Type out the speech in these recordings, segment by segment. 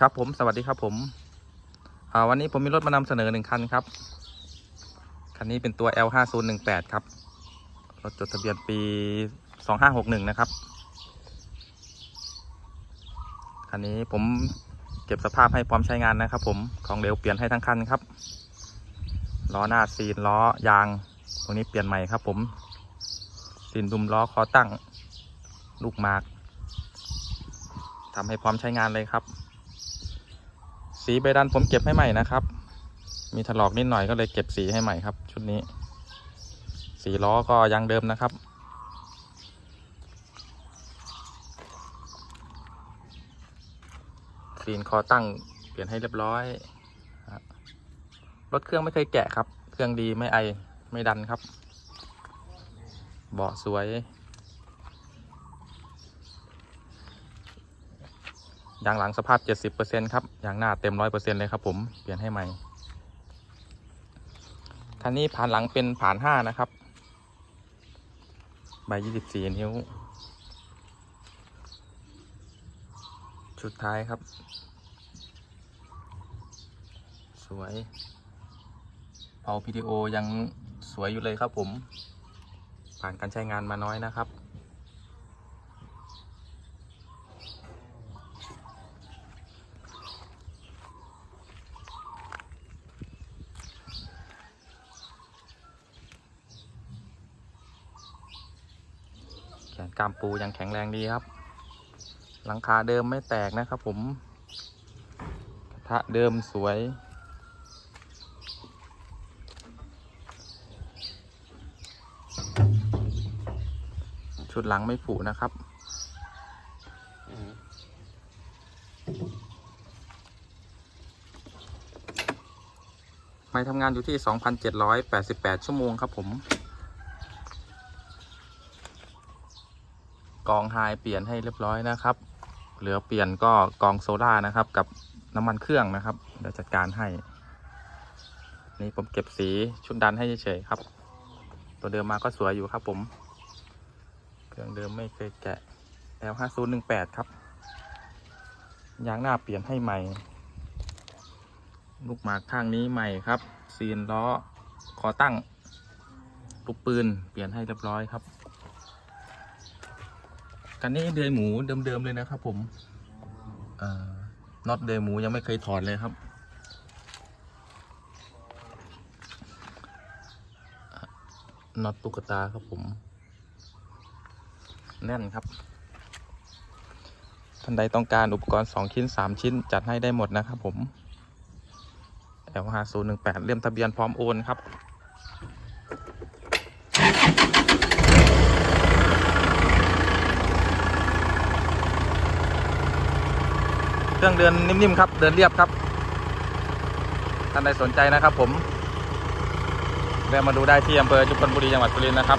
ครับผมสวัสดีครับผมวันนี้ผมมีรถมานำเสนอหนึ่งคันครับ คันนี้เป็นตัว L 5 0 1 8 ครับ รถจดทะเบียนปี 2561 นะครับ คันนี้ผมเก็บสภาพให้พร้อมใช้งานนะครับ ผมของเร็วเปลี่ยนให้ทั้งคันครับ ล้อหน้าซีนล้อยาง ตรงนี้เปลี่ยนใหม่ครับ ผมซีนดุมล้อคอตั้ง ลูกมากทำให้พร้อมใช้งานเลยครับ สีใบดันผมเก็บให้ใหม่นะครับ มีถลอกนิดหน่อยก็เลยเก็บสีให้ใหม่ครับ ชุดนี้ สีล้อก็ยังเดิมนะครับซีนคอตั้งเปลี่ยนให้เรียบร้อย รถเครื่องไม่เคยแกะครับ เครื่องดีไม่ไอไม่ดันครับ เบาะสวย ยางหลังสภาพ 70%ครับ ยางหน้าเต็ม 100%เลยครับผม เปลี่ยนให้ใหม่ คันนี้ผ่านหลังเป็นผ่าน 5 นะครับ ใบ 24 นิ้ว ชุดท้ายครับ สวยเผาพีดีโอยังสวยอยู่เลยครับผม ผ่านการใช้งานมาน้อยนะครับ แขนกามปูยังแข็งแรงดีครับ หลังคาเดิมไม่แตกนะครับผม กระทะเดิมสวย ชุดหลังไม่ผุนะครับไม่ทำงานอยู่ที่ 2,788 ชั่วโมงครับผม กองไฮเปลี่ยนให้เรียบร้อยนะครับ เหลือเปลี่ยนก็กองโซล่านะครับ กับน้ำมันเครื่องนะครับเดี๋ยวจัดการให้ นี่ผมเก็บสีชุดดันให้เฉยๆครับ ตัวเดิมมาก็สวยอยู่ครับ ผม เครื่องเดิมไม่เคยแกะ L 5 0 1 8 ครับยางหน้าเปลี่ยนให้ใหม่ ลูกหมากข้างนี้ใหม่ครับซีนล้อคอตั้งลูกปืนเปลี่ยนให้เรียบร้อยครับ กันนี้เดือยหมูเดิมๆเลยนะครับ ผมน็อตเดือยหมูยังไม่เคยถอดเลยครับ น็อตตุ๊กตาครับผม แน่นครับ ท่านใดต้องการอุปกรณ์ 2 ชิ้น 3 ชิ้นจัดให้ได้หมดนะครับผม L 5 0 1 8 เลี่ยมทะเบียนพร้อมโอนครับ รื่อง เดิน นิ่มๆครับ เดินเรียบครับ ท่านใดสนใจนะครับ ผมแวะมาดูได้ที่อำเภอจุฬาบุรีจังหวัดสุรินทร์นะครับ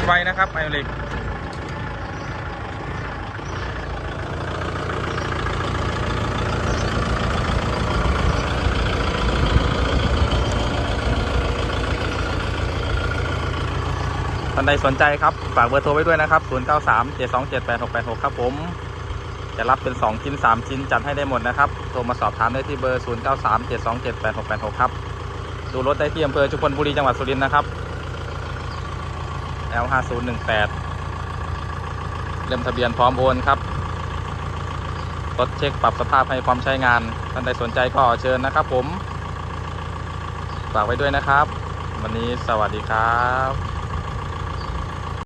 เป็นไวนะครับไอโอเล็กท่านใดสนใจครับ ฝากเบอร์โทรไว้ด้วยนะครับ 093 727 8686 ครับผม จะรับเป็น 2 ชิ้น 3 ชิ้น จัดให้ได้หมดนะครับ โทรมาสอบถามได้ที่เบอร์ 093 727 8686 ครับ ดูรถได้ที่อำเภอชุมพลบุรีจังหวัดสุรินทร์นะครับ L 5 0 1 8เล่มทะเบียนพร้อมโอนครับรถเช็คปรับสภาพให้พร้อมใช้งาน ท่านใดสนใจก็เชิญนะครับผม ฝากไว้ด้วยนะครับ วันนี้สวัสดีครับ